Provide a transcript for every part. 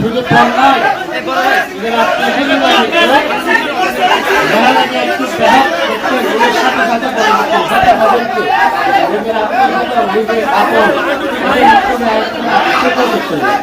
শুধু ফল নয় এদের আত্মীয় মহারাজা একটু গ্রাহক একটু গুণের সাথে সাথে বলেন সাথে হবেন কি নিজের আত্মীয় নিজের আপন তাদের একটু আত্মীয় করতে হবে।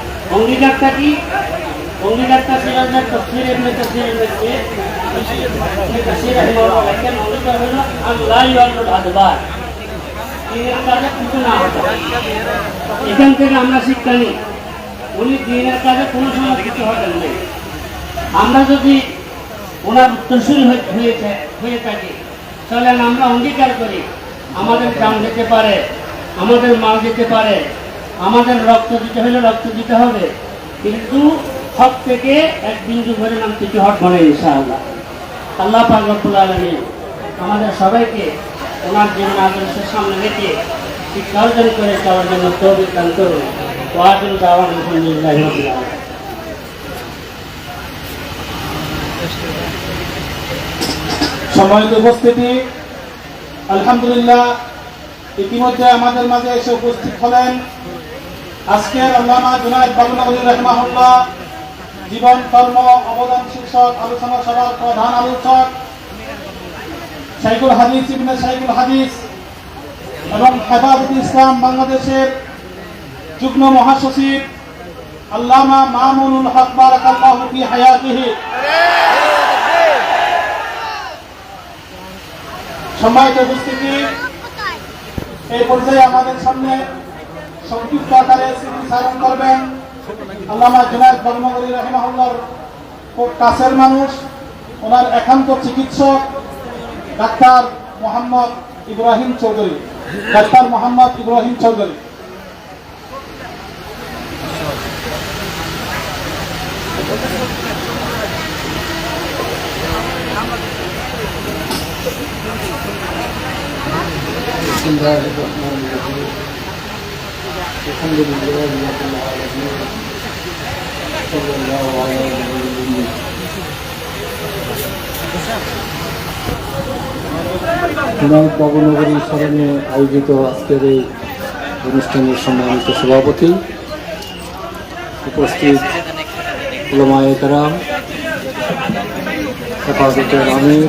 অঙ্গীকারটা কি? অঙ্গীকারটা যে তফসির ইবনে তফসির ইবনে তফসির লেখেন অঙ্গীকার হলো আল্লাহ ইয়ারুল আদবার দিনের কাজে? কিছু না এখান থেকে আমরা শিক্ষা নিই। উনি দিনের কাজে? কোনো সময় কিছু হতেন নেই আমরা যদি ওনার উত্তরসূরি হয়ে- হয়ে থা- হয়ে থাকি চলেন আমরা অঙ্গীকার করি, আমাদের গ্রাম যেতে পারে, আমাদের মাল যেতে পারে। আমাদের রক্ত দিতে হলে রক্ত দিতে হবে। কিন্তু হক থেকে এক বিন্দু ভরে কিছু হক বলে ইনশাআল্লাহ? আল্লাহ পাকবুল আলমী আমাদের সবাইকে ওনার জীবন আদর্শের সামনে রেখে শিক্ষা অর্জন করে চলার জন্য তৌফিক দান করুন। রাব্বিল আলামিন। সম্মানিত উপস্থিতি, আলহামদুলিল্লাহ, ইতিমধ্যে আমাদের মাঝে এসে উপস্থিত হলেন আজকের আল্লামা জুনায়দ বাবুনগরী রহমাহুল্লাহ জীবন, কর্ম, অবদান শীর্ষক আলোচনা সভার প্রধান আলোচক শাইকুল হাদিস ইবনে শাইকুল হাদিস এবং হেফাজত ইসলাম বাংলাদেশের যুগ্ম মহাসচিব আল্লামা মামুনুল হক বারাকাল্লাহু ফি হায়াতিহি। সম্মানিত উপস্থিতি, এই পর্যায়ে আমাদের সামনে সংক্ষিপ্ত আকারে স্মৃতি স্মরণ করবেন আল্লামা জুনায়দ বর্মগরী রহমাহুল্লার খুব কাছের মানুষ ওনার একান্ত চিকিৎসক ডাক্তার মোহাম্মদ ইব্রাহিম চৌধুরী ডাক্তার মোহাম্মদ ইব্রাহিম চৌধুরী بسم الله الرحمن الرحيم الحمد لله رب العالمين صلى الله على نبينا জুনায়দ বাবুনগরী স্মরণে আয়োজিত আজকের এই অনুষ্ঠানের সম্মানিত সভাপতি উপস্থিত উলমায়ে কারাম হেফাজতের আমির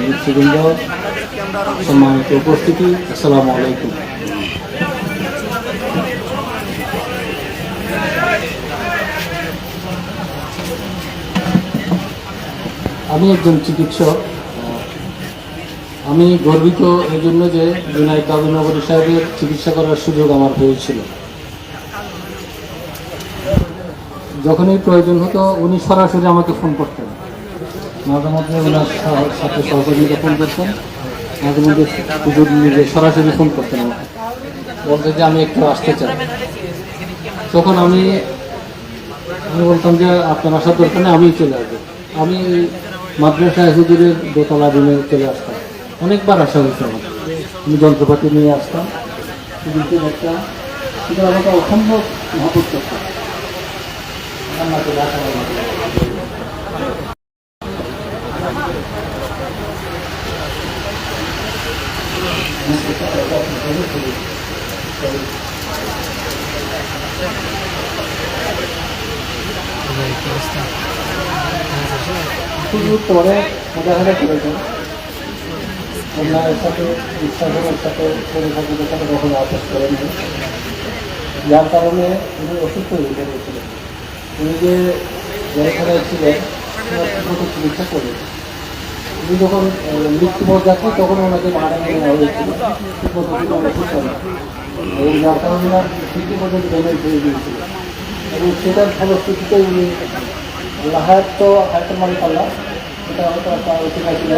নেতৃবৃন্দ সম্মানিত উপস্থিতি আসসালামু আলাইকুম আমি একজন চিকিৎসক। আমি গর্বিত এই জন্য যে জুনাইদ বাবুনগরী সাহেবের চিকিৎসা করার সুযোগ আমার হয়েছিল। যখনই প্রয়োজন হতো উনি সরাসরি আমাকে ফোন করতেন। মাঝে মধ্যে ওনার সাথে সহকর্মীরা ফোন করতেন। মাঝে মধ্যে পুজোর নিজে সরাসরি ফোন করতেন আমাকে। বলতে যে আমি একটু আসতে চাই। তখন আমি আমি বলতাম যে আপনার আসার দরকার নেই, আমিই চলে আসব। আমি মাদ্রাসা হুজুরের দোতলা রুমে চলে আসতাম। অনেকবার আসা হয়েছে আমার। আমি যন্ত্রপাতি নিয়ে আসতাম। দেখতাম। কিন্তু আমাকে অসম্ভব মহাপুর করতাম রান্না করে শুধু পরে মোটামুটি করেছেন। ওনার সাথে ইচ্ছাসনের সাথে পরিষদের সাথে কখনো করেননি যার কারণে উনি অসুস্থ হয়ে পড়েছিলেন উনি যে জেলখানায় ছিলেন চিকিৎসা করে উনি যখন আহ, মৃত্যুপথ তখন ওনাকে মারা নেওয়া হয়েছিল। এবং যার কারণে ওনার ফিফটি পর্যন্ত ড্যামেজ হয়ে গিয়েছিল এবং সেটার ফলশ্রুতিতে উনি আল্লাহের তো হায়াতের মালিক আল্লাহ। এটা হয়তো একটা আলোচনা ছিল।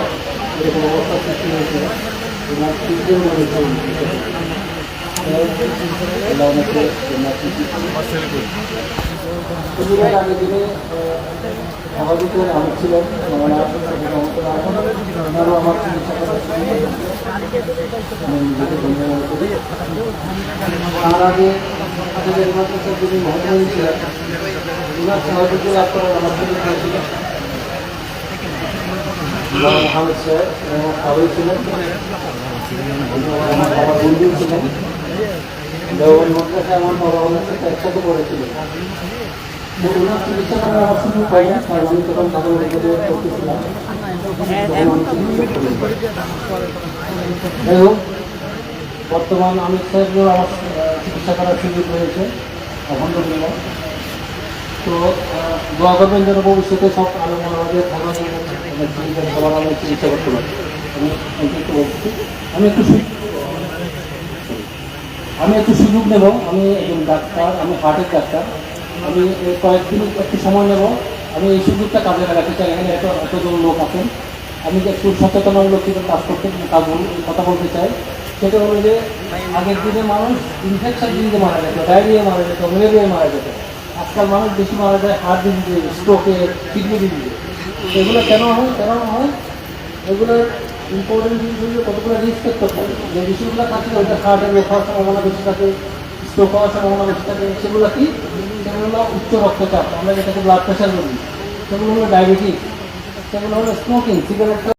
এরকম অবস্থা সৃষ্টি হয়েছিল তিনজন মানুষ আল্লাহ আগে দিনে সভাপতির আমি ওনারও আমার মনে তার আগে আমাদের মাদ্রাসার যিনি মহাত্মা ছিলেন এবং সাহেব ছিলেন আমার বাবা বন্ধু ছিলেন দেওয়ান মাদ্রাসা আমার বাবা ওনার সাথে একসাথে পড়েছিলেন ওনার চিকিৎসা করার আমার সুযোগ পাই না কারণ আমি বর্তমান আমির চিকিৎসা করার সুযোগ হয়েছে আলহামদুলিল্লাহ তো দোয়া সব আমাদের করতে পারি আমি একটু আমি একটু সুযোগ নেব, আমি একজন ডাক্তার, আমি হার্টের ডাক্তার। আমি কয়েকদিন একটু সময় নেব। আমি এই সুযোগটা কাজে লাগাতে চাই, এখানে এত, এতজন লোক আছেন। আমি একটু সচেতনামূলক কিছু কাজ করতে, কাজ কথা বলতে চাই, সেটা হলো যে, আগের দিনে মানুষ ইনফেকশন দিতে মারা যেত ডায়রিয়া মারা যেত ম্যালেরিয়া মারা যেত। আজকাল মানুষ বেশি মারা যায় হার্ট ডিজিজে স্ট্রোকে কিডনি ডিজিজে এগুলো কেন হয়? কেন হয়? এগুলোর ইম্পর্টেন্ট জিনিসগুলো কতগুলো রিস্ক করতে পারে যে বিষয়গুলো থাকে, ওইটা হার্টের রোগ হওয়ার সম্ভাবনা বেশি থাকে স্ট্রোক হওয়ার সম্ভাবনা বেশি থাকে। সেগুলো কি? সেগুলো হলো উচ্চ রক্তচাপ। আমরা যেটাকে ব্লাড প্রেশার বলি, সেগুলো হলো ডায়াবেটিস সেগুলো হলো স্মোকিং সিগারেট